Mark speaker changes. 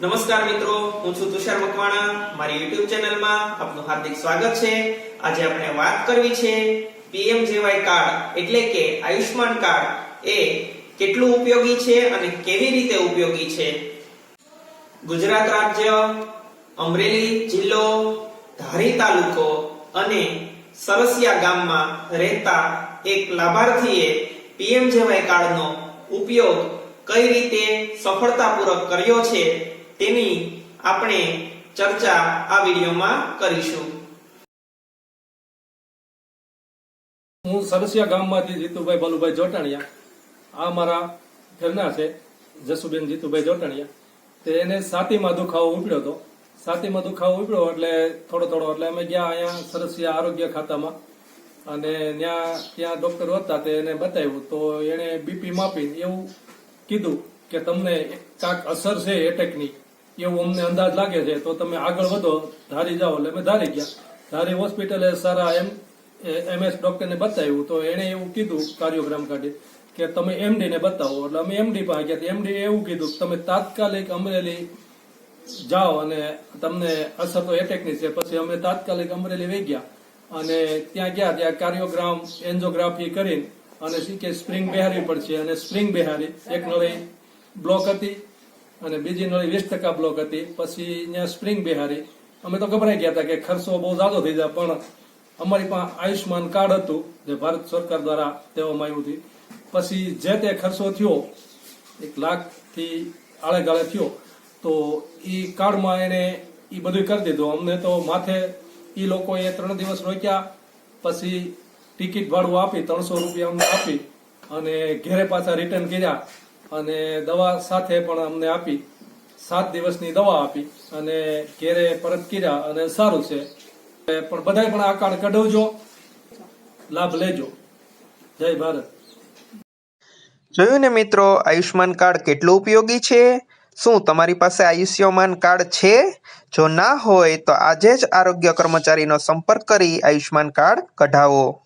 Speaker 1: નમસ્કાર મિત્રો, હું છું તુષાર મકવાણા. મારી યુટ્યુબ ચેનલમાં આપનું હાર્દિક સ્વાગત છે. આજે આપણે વાત કરવી છે પીએમજેવાય કાર્ડ, એટલે કે આયુષ્માન કાર્ડ, એ કેટલું ઉપયોગી છે અને કેવી રીતે ઉપયોગી છે? ગુજરાત રાજ્ય, અમરેલી જિલ્લો, ધારી તાલુકો અને સરસિયા ગામમાં રહેતા એક લાભાર્થીએ પીએમજેવાય કાર્ડનો ઉપયોગ કઈ રીતે સફળતાપૂર્વક કર્યો છે તેની આપણે ચર્ચા આ વિડીયોમાં કરીશું.
Speaker 2: હું સરસિયા ગામમાંથી જીતુભાઈ બાલુભાઈ જોટાણિયા. આ મારા ઘરના છે, જસુબેન જીતુભાઈ જોટાણિયા. તે એને સાતીમાં દુખાવો ઉપડ્યો હતો. સાતીમાં દુખાવો ઉપડ્યો એટલે થોડો થોડો, એટલે અમે ગયા અહીંયા સરસિયા આરોગ્ય ખાતામાં. અને ત્યાં ત્યાં ડોક્ટર હતા તે એને બતાવ્યું. તો એણે બીપી માપી એવું કીધું કે તમને કાંક અસર છે એટેકની એવું અમને અંદાજ લાગે છે, તો તમે આગળ વધો, ધારી જાઓ. એટલે અમે ધારી ગયા. ધારી હોસ્પિટલે સારા એમ એમએસ ડોક્ટરને બતાવ્યું. તો એણે એવું કીધું કાર્યોગ્રામ કાઢી, કે તમે એમડી ને બતાવો. એટલે અમે એમડી પાસે ગયા એમડી એવું કીધું તમે તાત્કાલિક અમરેલી જાઓ અને તમને અસર તો એટેકની છે. પછી અમે તાત્કાલિક અમરેલી વહી ગયા. અને ત્યાં ગયા, ત્યાં કાર્યોગ્રામ એન્જોગ્રાફી કરીને અને કે સ્પ્રિંગ બેહારવી પડશે અને સ્પ્રિંગ બિહારી એક નળી બ્લોક હતી. અને બીજી નળી વીસ ટકા બ્લોક હતી. પછી ત્યાં સ્પ્રિંગ બિહારી. અમે તો ગભરાઈ ગયા હતા કે ખર્ચો બહુ જાજો થઈ જાય, પણ અમારી પાસે આયુષ્માન કાર્ડ હતું, જે ભારત સરકાર દ્વારા દેવામાં આવ્યું હતું. પછી જે તે ખર્ચો થયો, એક લાખથી આળે ગાળે થયો, તો એ કાર્ડમાં એને એ બધું કરી દીધું. અમને તો માથે એ લોકોએ ત્રણ દિવસ રોક્યા, પછી ટિકિટ ભાડું આપી, ત્રણસો રૂપિયા અમને આપી અને ઘેરે પાછા રિટર્ન કર્યા. અને દવા સાથે પણ અમને આપી. સાત દિવસની દવા આપી અને ઘેરે પરત કર્યા અને સારું છે. પણ બધાય પણ આ કાર્ડ કઢાવજો. લાભ લેજો. જય ભારત.
Speaker 1: જોયું ને મિત્રો આયુષ્માન કાર્ડ કેટલું ઉપયોગી છે? શું તમારી પાસે આયુષ્યમાન કાર્ડ છે? જો ના હોય તો આજે જ આરોગ્ય કર્મચારીનો સંપર્ક કરી આયુષ્માન કાર્ડ કઢાવો.